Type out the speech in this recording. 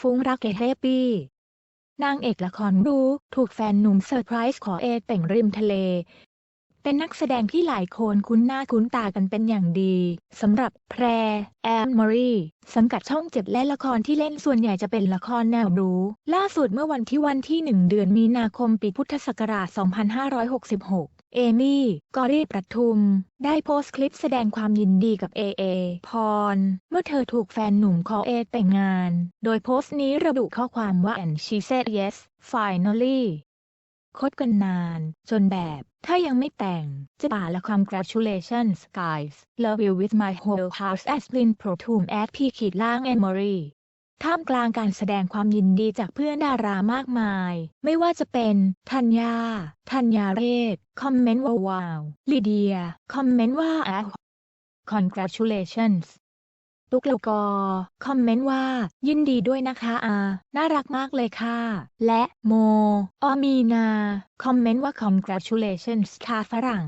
ฟุ้งรักเกเฮปี้ นางเอกละครรู้ถูกแฟนหนุ่มเซอร์ไพรส์ขอเอเป่งริมทะเล เป็นนักแสดงที่หลายคนคุ้นหน้าคุ้นตากันเป็นอย่างดีสำหรับแพร แอนมอรีสังกัดช่องเจ็ดและละครที่เล่นส่วนใหญ่จะเป็นละครแนวรู้ ล่าสุดเมื่อวันที่วันที่ 1 เดือนมีนาคมปีพุทธศักราช 2566 เอมี่ กอรีประทุม ได้โพสต์คลิปแสดงความยินดีกับเอเอ พร เมื่อเธอถูกแฟนหนุ่มขอเอแต่งงาน โดยโพสต์นี้ระบุข้อความว่า and she said yes finally คบกันนาน จนแบบ ถ้ายังไม่แต่ง จะป่าละ congratulations guys love you with my whole house as Lin Protum at P ขีดล่าง Emory ท่ามกลางการแสดงความยินดีจากเพื่อนดารามากมาย ไม่ว่าจะเป็น ธัญญา ธัญญาเรศ คอมเมนต์ว่าวาวลีเดีย คอมเมนต์ว่าอ congratulations ตุ๊กลกอคอมเมนต์ว่า ยินดีด้วยนะคะอา น่ารักมากเลยค่ะ และโมออมีนา คอมเมนต์ว่า congratulations ค่ะฝรั่ง